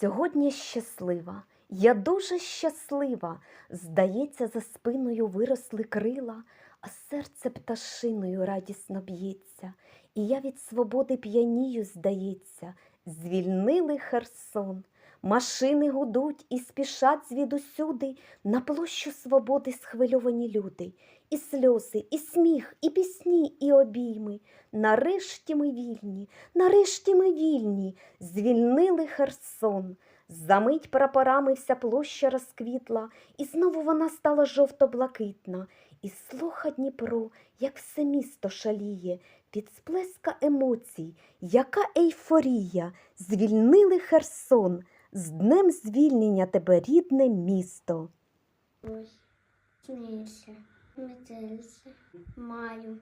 Сьогодні щаслива, я дуже щаслива. Здається, за спиною виросли крила, а серце пташиною радісно б'ється, і я від свободи п'янію, здається, звільнили Херсон. Машини гудуть і спішать звідусюди на площу свободи схвильовані люди. І сльози, і сміх, і пісні, і обійми. Нарешті ми вільні, нарешті ми вільні, звільнили Херсон. Замить прапорами вся площа розквітла, і знову вона стала жовто-блакитна. І слуха Дніпро, як все місто шаліє, від сплеска емоцій, яка ейфорія, звільнили Херсон, з днем звільнення тебе, рідне місто. Ось, снився, метелиця, маю,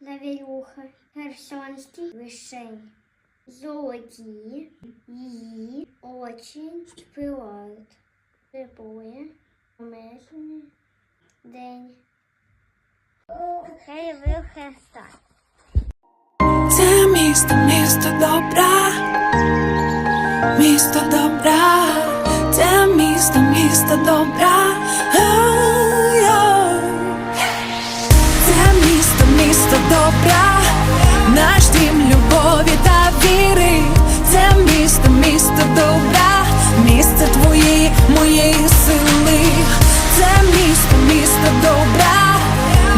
завірюха, херсонський вишень, золоті, її очі співають, прибує, помешаний день. Хай ви. Це місто, місто добра, місто добра, це місто, місто добра. Це місто, місто добра, наш дім любові та віри. Це місто, місто добра, місце твоєї, моєї сили. Це місто, місто добра,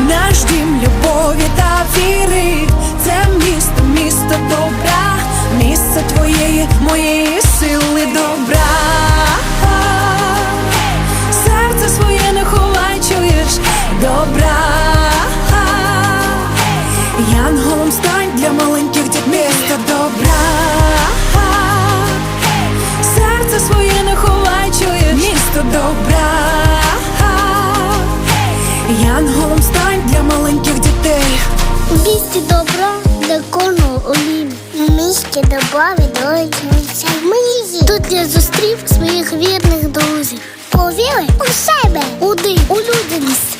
наш дім любові та віри. Це місто, місто добра, місце твоєї, моєї добра. Янголом стань для маленьких дітей місто добра. Серце своє не ховай, чуєш місто добра. Янголом стань для маленьких дітей. У місті добра для кожного олім. У місті добра відроджується. Тут я зустрів своїх вірних друзів повіли у себе, у людяність.